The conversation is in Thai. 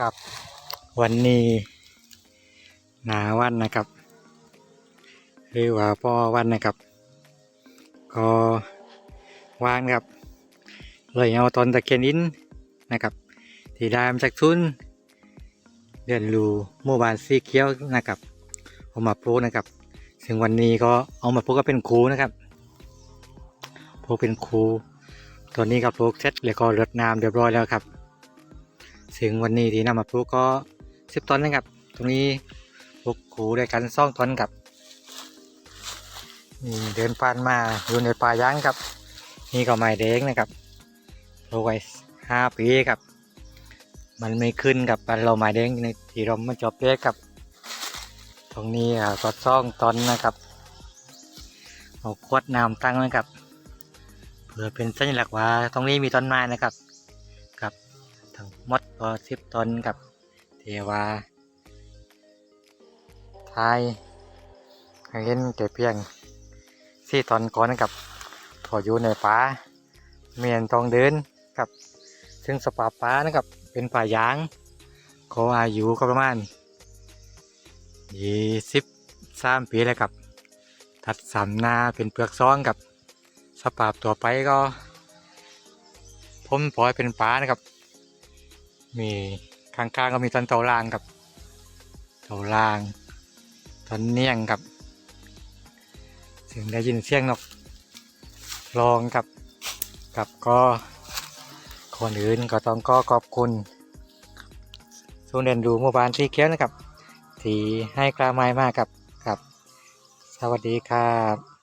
ครับ วันนี้นาวันนะครับหรือว่าพ่อวันนะครับก็วางครับเลยเอาตอนตะเคียนอินนะครับที่ได้มาจากทุนเรียนรู้หมู่บ้านสีเขียวนะครับเอามาปลูกนะครับซึ่งวันนี้ก็เอามาปลูกก็เป็นครูนะครับปลูกเป็นครูตอนนี้ก็ปลูกเสร็จแล้วก็รดน้ำเรียบร้อยแล้วครับ ซึ่งวันนี้ที่นำมาปลูกก็สิบต้นนะครับ ตรงนี้ปลูกขูด้กันสองต้นครับนี่เดินผ่านมาอยู่ในป่ายางครับ นี่ก็ไม้แดงนะครับปลูกไว้ห้าปีครับ มันไม่ขึ้นกับเราไม้แดงในที่เรามันจบเล็กครับ ตรงนี้อะก็ซ่องต้นนะครับเอาขวดน้ำตั้งนะครับเพื่อเป็นสัญลักษณ์ว่าตรงนี้มีต้นไม้นะครับ มดก็สิบตนกับเทวาทายเห็นแต่เพียงสี่ตอนก่อนนะครับพออยู่ในป่าเมียนตองเดินครับ ซึ่งสปาป่านะครับเป็นป่ายางเขาอายุก็ประมาณยี่สิบสามปีแล้วครับ ตัดสามนาเป็นเปลือกซ้องกับสปาบตัวไปก็พ้มพลอยเป็นป่านะครับ มีข้างๆก็มีต้นเตาลางกับเตาลางต้นเนียงกับถึงได้ยินเสียงนกรองกับกับก็คนอื่นก็ต้องก็ขอบคุณศูนเรียนรู้หมู่บ้านสีเขียวนะครับ ที่ให้กล้าไม้มากกับครับ สวัสดีครับ